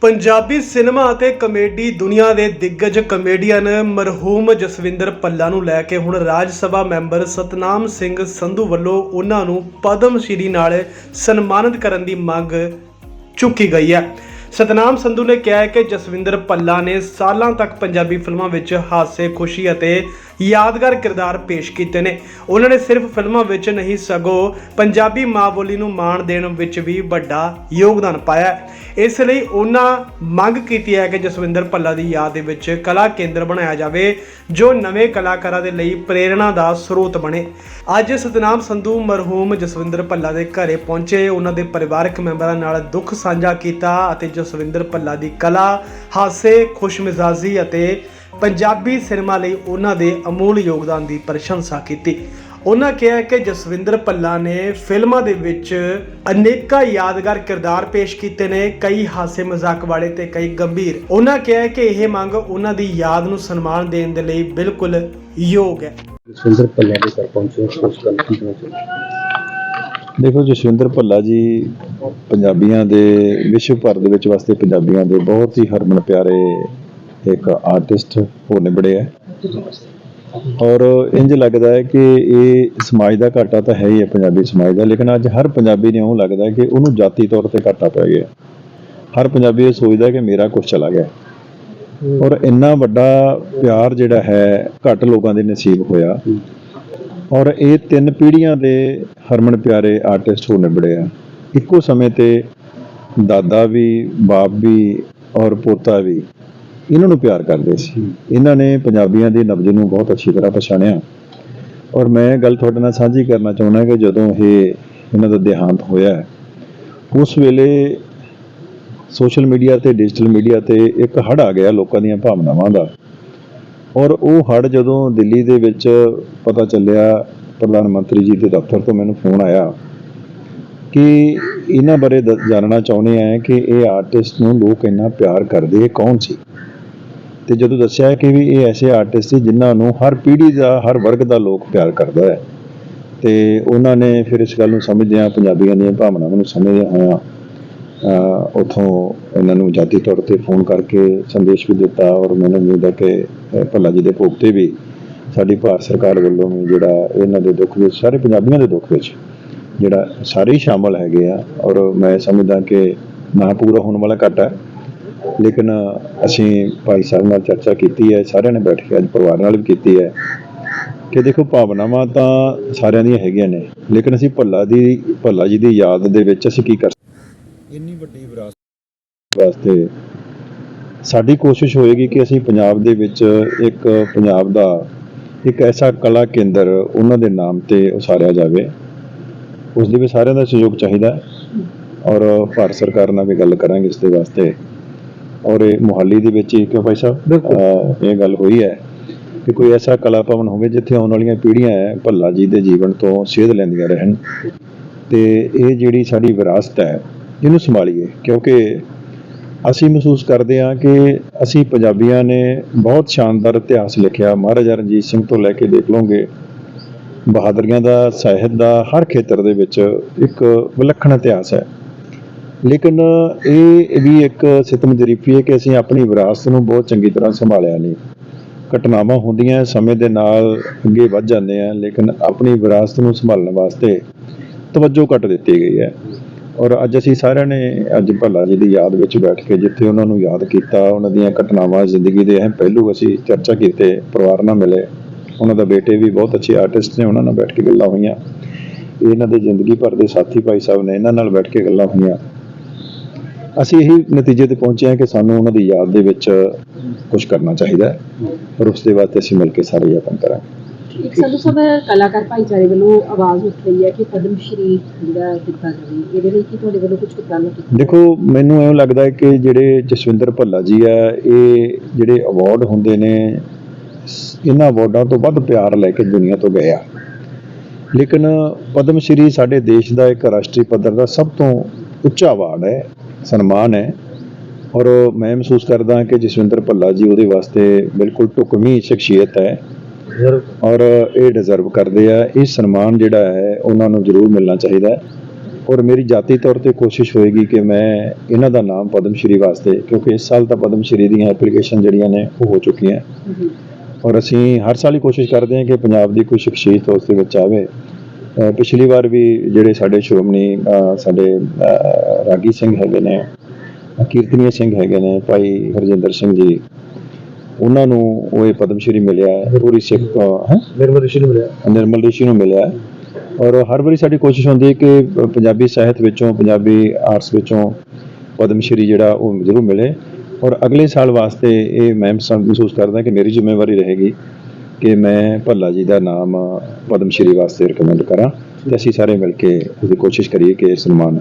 Punjabi cinema ਅਤੇ comedy ਦੁਨੀਆ ਦੇ ਦਿੱਗਜ ਕਮੇਡੀਅਨ ਮਰਹੂਮ ਜਸਵਿੰਦਰ ਪੱਲਾ ਨੂੰ ਲੈ ਕੇ ਹੁਣ ਰਾਜ ਸਭਾ ਮੈਂਬਰ ਸਤਨਾਮ ਸਿੰਘ ਸੰਧੂ ਵੱਲੋਂ ਉਹਨਾਂ ਨੂੰ ਪਦਮ ਸ਼੍ਰੀ ਨਾਲ ਸਨਮਾਨਿਤ ਕਰਨ ਦੀ ਮੰਗ ਚੁੱਕੀ ਗਈ ਹੈ। ਸਤਨਾਮ ਸੰਧੂ ਨੇ ਕਿਹਾ ਹੈ ਕਿ ਜਸਵਿੰਦਰ ਪੱਲਾ ਨੇ ਸਾਲਾਂ ਤੱਕ ਪੰਜਾਬੀ ਫਿਲਮਾਂ ਵਿੱਚ ਹਾਸੇ ਖੁਸ਼ੀ ਅਤੇ ਯਾਦਗਾਰ ਕਿਰਦਾਰ ਪੇਸ਼ ਕੀਤੇ ਨੇ। ਉਹਨਾਂ ਨੇ ਸਿਰਫ ਫਿਲਮਾਂ ਵਿੱਚ ਨਹੀਂ, ਸਗੋਂ ਪੰਜਾਬੀ ਮਾਂ ਬੋਲੀ ਨੂੰ ਮਾਣ ਦੇਣ ਵਿੱਚ ਵੀ ਵੱਡਾ ਯੋਗਦਾਨ ਪਾਇਆ ਇਸ ਲਈ ਉਹਨਾਂ ਮੰਗ ਕੀਤੀ ਹੈ ਕਿ ਜਸਵਿੰਦਰ ਭੱਲਾ ਦੀ ਯਾਦ ਦੇ ਵਿੱਚ ਕਲਾ ਕੇਂਦਰ ਬਣਾਇਆ ਜਾਵੇ, ਜੋ ਨਵੇਂ ਕਲਾਕਾਰਾਂ ਦੇ ਲਈ ਪ੍ਰੇਰਣਾ ਦਾ ਸਰੋਤ ਬਣੇ। ਅੱਜ ਸਤਨਾਮ ਸੰਧੂ ਮਰਹੂਮ ਜਸਵਿੰਦਰ ਭੱਲਾ ਦੇ ਘਰੇ ਪਹੁੰਚੇ। ਉਹਨਾਂ ਦੇ ਪਰਿਵਾਰਕ ਮੈਂਬਰਾਂ ਨਾਲ ਦੁੱਖ ਸਾਂਝਾ ਕੀਤਾ ਅਤੇ ਜਸਵਿੰਦਰ ਭੱਲਾ ਦੀ ਕਲਾ, ਹਾਸੇ, ਖੁਸ਼ਮਿਜ਼ਾਜੀ ਅਤੇ ਪੰਜਾਬੀ ਸਿਨੇਮਾ ਲਈ ਉਹਨਾਂ ਦੇ ਅਮੂਲ ਯੋਗਦਾਨ ਦੀ ਪ੍ਰਸ਼ੰਸਾ ਕੀਤੀ। ਉਹਨਾਂ ਕਿਹਾ ਕਿ ਜਸਵਿੰਦਰ ਪੱਲਾ ਨੇ ਫਿਲਮਾਂ ਦੇ ਵਿੱਚ ਅਨੇਕਾਂ ਯਾਦਗਾਰ ਕਿਰਦਾਰ ਪੇਸ਼ ਕੀਤੇ ਨੇ ਕਈ ਹਾਸੇ ਮਜ਼ਾਕ ਵਾਲੇ ਤੇ ਕਈ ਗੰਭੀਰ। ਉਹਨਾਂ ਕਿਹਾ ਕਿ ਇਹ ਮੰਗ ਉਹਨਾਂ ਦੀ ਯਾਦ ਨੂੰ ਸਨਮਾਨ ਦੇਣ ਦੇ ਲਈ ਬਿਲਕੁਲ ਯੋਗ ਹੈ। ਸੁੰਦਰ ਪੱਲਾ ਦੇ ਘਰ ਪਹੁੰਚੇ ਉਸ ਗੱਲ ਕੀ ਦੇਖੋ ਜਸਵਿੰਦਰ ਭੱਲਾ ਜੀ ਪੰਜਾਬੀਆਂ ਦੇ ਵਿਸ਼ਵ ਭਰ ਦੇ ਵਿੱਚ ਵਾਸਤੇ ਪੰਜਾਬੀਆਂ ਦੇ ਬਹੁਤ ਹੀ ਹਰਮਨ ਪਿਆਰੇ ਇੱਕ ਆਰਟਿਸਟ ਹੋ ਨਿਬੜੇ ਹੈ ਔਰ ਇੰਜ ਲੱਗਦਾ ਹੈ ਕਿ ਇਹ ਸਮਾਜ ਦਾ ਘਾਟਾ ਤਾਂ ਹੈ ਹੀ ਹੈ ਪੰਜਾਬੀ ਸਮਾਜ ਦਾ ਲੇਕਿਨ ਅੱਜ ਹਰ ਪੰਜਾਬੀ ਨੂੰ ਇਉਂ ਲੱਗਦਾ ਹੈ ਕਿ ਉਹਨੂੰ ਜਾਤੀ ਤੌਰ ਤੇ ਘਾਟਾ ਪੈ ਗਿਆ। ਹਰ ਪੰਜਾਬੀ ਇਹ ਸੋਚਦਾ ਕਿ ਮੇਰਾ ਕੁਝ ਚਲਾ ਗਿਆ। ਔਰ ਇੰਨਾ ਵੱਡਾ ਪਿਆਰ ਜਿਹੜਾ ਹੈ ਘੱਟ ਲੋਕਾਂ ਦੇ ਨਸੀਬ ਹੋਇਆ। ਔਰ ਇਹ ਤਿੰਨ ਪੀੜ੍ਹੀਆਂ ਦੇ ਹਰਮਨ ਪਿਆਰੇ ਆਰਟਿਸਟ ਹੋ ਨਿਬੜੇ ਆ। ਇੱਕੋ ਸਮੇਂ ਤੇ ਦਾਦਾ ਵੀ ਬਾਪ ਵੀ ਔਰ ਪੋਤਾ ਵੀ ਇਹਨਾਂ ਨੂੰ ਪਿਆਰ ਕਰਦੇ ਸੀ। ਇਹਨਾਂ ਨੇ ਪੰਜਾਬੀਆਂ ਦੀ ਨਬਜ਼ ਨੂੰ ਬਹੁਤ ਅੱਛੀ ਤਰ੍ਹਾਂ ਪਛਾਣਿਆ। ਔਰ ਮੈਂ ਗੱਲ ਤੁਹਾਡੇ ਨਾਲ ਸਾਂਝੀ ਕਰਨਾ ਚਾਹੁੰਦਾ ਕਿ ਜਦੋਂ ਇਹ ਇਹਨਾਂ ਦਾ ਦੇਹਾਂਤ ਹੋਇਆ ਉਸ ਵੇਲੇ ਸੋਸ਼ਲ ਮੀਡੀਆ ਤੇ ਡਿਜੀਟਲ ਮੀਡੀਆ ਤੇ ਇੱਕ ਹੜ ਆ ਗਿਆ ਲੋਕਾਂ ਦੀਆਂ ਭਾਵਨਾਵਾਂ ਦਾ। ਔਰ ਉਹ ਹੜ ਜਦੋਂ ਦਿੱਲੀ ਦੇ ਵਿੱਚ ਪਤਾ ਚੱਲਿਆ ਪ੍ਰਧਾਨ ਮੰਤਰੀ ਜੀ ਦੇ ਦਫ਼ਤਰ ਤੋਂ ਮੈਨੂੰ ਫੋਨ ਆਇਆ ਕਿ ਇਹਨਾਂ ਬਾਰੇ ਜਾਣਨਾ ਚਾਹੁੰਦੇ ਆ ਕਿ ਇਹ ਆਰਟਿਸਟ ਨੂੰ ਲੋਕ ਇੰਨਾ ਪਿਆਰ ਕਰਦੇ ਇਹ ਕੌਣ ਸੀ? ਤੇ ਜਦੋਂ ਦੱਸਿਆ ਕਿ ਵੀ ਇਹ ਐਸੇ ਆਰਟਿਸਟ ਸੀ ਜਿਨ੍ਹਾਂ ਨੂੰ ਹਰ ਪੀੜ੍ਹੀ ਦਾ, ਹਰ ਵਰਗ ਦਾ ਲੋਕ ਪਿਆਰ ਕਰਦਾ ਹੈ, ਤੇ ਉਹਨਾਂ ਨੇ ਫਿਰ ਇਸ ਗੱਲ ਨੂੰ ਸਮਝਦਿਆਂ ਪੰਜਾਬੀਆਂ ਦੀਆਂ ਭਾਵਨਾਵਾਂ ਨੂੰ ਸਮਝਦਿਆਂ ਹੋਇਆਂ ਅਹ ਉੱਥੋਂ ਇਹਨਾਂ ਨੂੰ ਜਾਤੀ ਤੌਰ ਤੇ ਫੋਨ ਕਰਕੇ ਸੰਦੇਸ਼ ਵੀ ਦਿੱਤਾ ਔਰ ਮੈਨੂੰ ਉਮੀਦ ਹੈ ਕਿ ਭੱਲਾ ਜੀ ਦੇ ਭੋਗ ਤੇ ਵੀ ਸਾਡੀ ਭਾਰਤ ਸਰਕਾਰ ਵੱਲੋਂ ਵੀ ਜਿਹੜਾ ਇਹਨਾਂ ਦੇ ਦੁੱਖ ਵਿੱਚ, ਸਾਰੇ ਪੰਜਾਬੀਆਂ ਦੇ ਦੁੱਖ ਵਿੱਚ ਜਿਹੜਾ ਸਾਰੇ ਹੀ ਸ਼ਾਮਲ ਹੈਗੇ ਆ ਔਰ ਮੈਂ ਸਮਝਦਾ ਕਿ ਨਾ ਪੂਰਾ ਹੋਣ ਵਾਲਾ ਘਾਟਾ ਲੇਕਿਨ ਅਸੀਂ ਭਾਈ ਸਾਹਿਬ ਨਾਲ ਚਰਚਾ ਕੀਤੀ ਹੈ ਸਾਰਿਆਂ ਨੇ ਬੈਠ ਕੇ ਅੱਜ ਪਰਿਵਾਰ ਨਾਲ ਵੀ ਕੀਤੀ ਹੈ ਕਿ ਦੇਖੋ ਭਾਵਨਾਵਾਂ ਤਾਂ ਸਾਰਿਆਂ ਦੀਆਂ ਹੈਗੀਆਂ ਨੇ ਲੇਕਿਨ ਅਸੀਂ ਭੱਲਾ ਦੀ ਭੱਲਾ ਜੀ ਦੀ ਯਾਦ ਦੇ ਵਿੱਚ ਅਸੀਂ ਕੀ ਕਰ ਇੰਨੀ ਵੱਡੀ ਵਿਰਾਸਤ ਵਾਸਤੇ ਸਾਡੀ ਕੋਸ਼ਿਸ਼ ਹੋਏਗੀ ਕਿ ਅਸੀਂ ਪੰਜਾਬ ਦੇ ਵਿੱਚ ਇੱਕ ਪੰਜਾਬ ਦਾ ਇੱਕ ਐਸਾ ਕਲਾ ਕੇਂਦਰ ਉਹਨਾਂ ਦੇ ਨਾਮ ਤੇ ਉਸਾਰਿਆ ਜਾਵੇ ਉਸ ਦੇ ਵੀ ਸਾਰਿਆਂ ਦਾ ਸਹਿਯੋਗ ਚਾਹੀਦਾ ਔਰ ਭਾਰਤ ਸਰਕਾਰ ਨਾਲ ਵੀ ਗੱਲ ਕਰਾਂਗੇ ਇਸ ਦੇ ਵਾਸਤੇ। ਔਰ ਇਹ ਮੁਹਾਲੀ ਦੇ ਵਿੱਚ ਕਿਉਂ ਭਾਈ ਸਾਹਿਬ ਇਹ ਗੱਲ ਹੋਈ ਹੈ ਕਿ ਕੋਈ ਐਸਾ ਕਲਾ ਭਵਨ ਹੋਵੇ ਜਿੱਥੇ ਆਉਣ ਵਾਲੀਆਂ ਪੀੜ੍ਹੀਆਂ ਹੈ ਭੱਲਾ ਜੀ ਦੇ ਜੀਵਨ ਤੋਂ ਸੇਧ ਲੈਂਦੀਆਂ ਰਹਿਣ। ਤੇ ਇਹ ਜਿਹੜੀ ਸਾਡੀ ਵਿਰਾਸਤ ਹੈ ਇਹਨੂੰ ਸੰਭਾਲੀਏ ਕਿਉਂਕਿ ਅਸੀਂ ਮਹਿਸੂਸ ਕਰਦੇ ਹਾਂ ਕਿ ਅਸੀਂ ਪੰਜਾਬੀਆਂ ਨੇ ਬਹੁਤ ਸ਼ਾਨਦਾਰ ਇਤਿਹਾਸ ਲਿਖਿਆ। ਮਹਾਰਾਜਾ ਰਣਜੀਤ ਸਿੰਘ ਤੋਂ ਲੈ ਕੇ ਦੇਖ ਲਓਗੇ ਬਹਾਦਰੀਆਂ ਦਾ ਸਾਹਿਤ ਦਾ ਹਰ ਖੇਤਰ ਦੇ ਵਿੱਚ ਇੱਕ ਵਿਲੱਖਣ ਇਤਿਹਾਸ ਹੈ। ਲੇਕਿਨ ਇਹ ਵੀ ਇੱਕ ਸਿਤਮ ਜਰੀਫੀ ਹੈ ਕਿ ਅਸੀਂ ਆਪਣੀ ਵਿਰਾਸਤ ਨੂੰ ਬਹੁਤ ਚੰਗੀ ਤਰ੍ਹਾਂ ਸੰਭਾਲਿਆ ਨਹੀਂ। ਘਟਨਾਵਾਂ ਹੁੰਦੀਆਂ ਸਮੇਂ ਦੇ ਨਾਲ ਅੱਗੇ ਵੱਧ ਜਾਂਦੇ ਆ ਲੇਕਿਨ ਆਪਣੀ ਵਿਰਾਸਤ ਨੂੰ ਸੰਭਾਲਣ ਵਾਸਤੇ ਤਵੱਜੋ ਘੱਟ ਦਿੱਤੀ ਗਈ ਹੈ। ਔਰ ਅੱਜ ਅਸੀਂ ਸਾਰਿਆਂ ਨੇ, ਅੱਜ ਭੱਲਾ ਜੀ ਦੀ ਯਾਦ ਵਿੱਚ ਬੈਠ ਕੇ ਜਿੱਥੇ ਉਹਨਾਂ ਨੂੰ ਯਾਦ ਕੀਤਾ, ਉਹਨਾਂ ਦੀਆਂ ਘਟਨਾਵਾਂ ਜ਼ਿੰਦਗੀ ਦੇ ਅਹਿਮ ਪਹਿਲੂ ਅਸੀਂ ਚਰਚਾ ਕੀਤੇ, ਪਰਿਵਾਰ ਨਾਲ ਮਿਲੇ। ਉਹਨਾਂ ਦਾ ਬੇਟੇ ਵੀ ਬਹੁਤ ਅੱਛੇ ਆਰਟਿਸਟ ਨੇ, ਉਹਨਾਂ ਨਾਲ ਬੈਠ ਕੇ ਗੱਲਾਂ ਹੋਈਆਂ। ਇਹਨਾਂ ਦੇ ਜ਼ਿੰਦਗੀ ਭਰ ਦੇ ਸਾਥੀ ਭਾਈ ਸਾਹਿਬ ਨੇ, ਇਹਨਾਂ ਨਾਲ ਬੈਠ ਕੇ ਗੱਲਾਂ ਹੋਈਆਂ। ਅਸੀਂ ਇਹੀ ਨਤੀਜੇ ਤੇ ਪਹੁੰਚੇ ਹਾਂ ਕਿ ਸਾਨੂੰ ਉਹਨਾਂ ਦੀ ਯਾਦ ਦੇ ਵਿੱਚ ਕੁਝ ਕਰਨਾ ਚਾਹੀਦਾ ਹੈ ਪਰ ਉਸ ਦੇ ਵਾਸਤੇ ਅਸੀਂ ਮਿਲ ਕੇ ਸਾਰੇ ਯਤਨ ਕਰਾਂਗੇ। ਸੰਧੂ ਸਾਹਿਬ ਕਲਾਕਾਰ ਭਾਈਚਾਰੇ ਵੱਲੋਂ ਆਵਾਜ਼ ਉੱਠ ਰਹੀ ਹੈ ਕਿ ਪਦਮ ਸ਼੍ਰੀ ਜਿਹੜਾ ਦਿੱਤਾ ਜਾਵੇ ਇਹਦੇ ਲਈ ਕੀ ਤੁਹਾਡੇ ਵੱਲੋਂ ਕੁਝ ਕੀਤਾ ਦੇਖੋ ਮੈਨੂੰ ਐਂ ਲੱਗਦਾ ਹੈ ਕਿ ਜਿਹੜੇ ਜਸਵਿੰਦਰ ਭੱਲਾ ਜੀ ਆ ਇਹ ਜਿਹੜੇ ਅਵਾਰਡ ਹੁੰਦੇ ਨੇ ਇਹਨਾਂ ਅਵਾਰਡਾਂ ਤੋਂ ਵੱਧ ਪਿਆਰ ਲੈ ਕੇ ਦੁਨੀਆ ਤੋਂ ਗਏ ਆ। ਲੇਕਿਨ ਪਦਮ ਸ਼੍ਰੀ ਸਾਡੇ ਦੇਸ਼ ਦਾ ਇੱਕ ਰਾਸ਼ਟਰੀ ਪੱਧਰ ਦਾ ਸਭ ਤੋਂ ਉੱਚਾ ਅਵਾਰਡ ਹੈ। ਸਨਮਾਨ ਹੈ। ਔਰ ਮੈਂ ਮਹਿਸੂਸ ਕਰਦਾ ਕਿ ਜਸਵਿੰਦਰ ਭੱਲਾ ਜੀ ਉਹਦੇ ਵਾਸਤੇ ਬਿਲਕੁਲ ਢੁਕਵੀਂ ਸ਼ਖਸੀਅਤ ਹੈ। ਔਰ ਇਹ ਡਿਜ਼ਰਵ ਕਰਦੇ ਆ। ਇਹ ਸਨਮਾਨ ਜਿਹੜਾ ਹੈ ਉਹਨਾਂ ਨੂੰ ਜ਼ਰੂਰ ਮਿਲਣਾ ਚਾਹੀਦਾ ਹੈ। ਔਰ ਮੇਰੀ ਜਾਤੀ ਤੌਰ ਤੇ ਕੋਸ਼ਿਸ਼ ਹੋਏਗੀ ਕਿ ਮੈਂ ਇਹਨਾਂ ਦਾ ਨਾਮ ਪਦਮ ਸ਼੍ਰੀ ਵਾਸਤੇ ਕਿਉਂਕਿ ਇਸ ਸਾਲ ਤਾਂ ਪਦਮ ਸ਼੍ਰੀ ਦੀਆਂ ਐਪਲੀਕੇਸ਼ਨ ਜਿਹੜੀਆਂ ਨੇ ਉਹ ਹੋ ਚੁੱਕੀਆਂ। ਔਰ ਅਸੀਂ ਹਰ ਸਾਲ ਹੀ ਕੋਸ਼ਿਸ਼ ਕਰਦੇ ਹਾਂ ਕਿ ਪੰਜਾਬ ਦੀ ਕੋਈ ਸ਼ਖਸੀਅਤ ਉਸ ਦੇ ਵਿੱਚ ਆਵੇ। ਪਿਛਲੀ ਵਾਰ ਵੀ ਜਿਹੜੇ ਸਾਡੇ ਸ਼੍ਰੋਮਣੀ ਸਾਡੇ ਰਾਗੀ ਸਿੰਘ ਹੈਗੇ ਨੇ ਕੀਰਤਨੀय ਸਿੰਘ ਹੈਗੇ ਨੇ ਭਾਈ ਹਰਜਿੰਦਰ ਸਿੰਘ ਜੀ ਉਹਨਾਂ ਨੂੰ ਉਹ ਇਹ ਪਦਮ ਸ਼੍ਰੀ ਮਿਲਿਆ ਹੈ ਪੂਰੀ ਸਿੱਖ ਹੈ? ਨਿਰਮਲ ਰਿਸ਼ੀ ਨੂੰ ਮਿਲਿਆ। ਨਿਰਮਲ ਰਿਸ਼ੀ ਨੂੰ ਮਿਲਿਆ। ਔਰ ਹਰ ਵਾਰੀ ਸਾਡੀ ਕੋਸ਼ਿਸ਼ ਹੁੰਦੀ ਹੈ ਕਿ ਪੰਜਾਬੀ ਸਾਹਿਤ ਵਿੱਚੋਂ ਪੰਜਾਬੀ ਆਰਟਸ ਵਿੱਚੋਂ ਪਦਮ ਸ਼੍ਰੀ ਜਿਹੜਾ ਉਹ ਜ਼ਰੂਰ ਮਿਲੇ। ਔਰ ਅਗਲੇ ਸਾਲ ਵਾਸਤੇ ਇਹ ਮੈਂ ਮਹਿਸੂਸ ਕਰਦਾ ਕਿ ਮੇਰੀ ਜ਼ਿੰਮੇਵਾਰੀ ਰਹੇਗੀ। ਕਿ ਮੈਂ ਭੱਲਾ ਜੀ ਦਾ ਨਾਮ ਪਦਮ ਸ਼੍ਰੀ ਵਾਸਤੇ ਰਿਕਮੈਂਡ ਕਰਾਂ ਤੇ ਅਸੀਂ ਸਾਰੇ ਮਿਲ ਕੇ ਉਹਦੀ ਕੋਸ਼ਿਸ਼ ਕਰੀਏ ਕਿ ਇਹ ਸਨਮਾਨ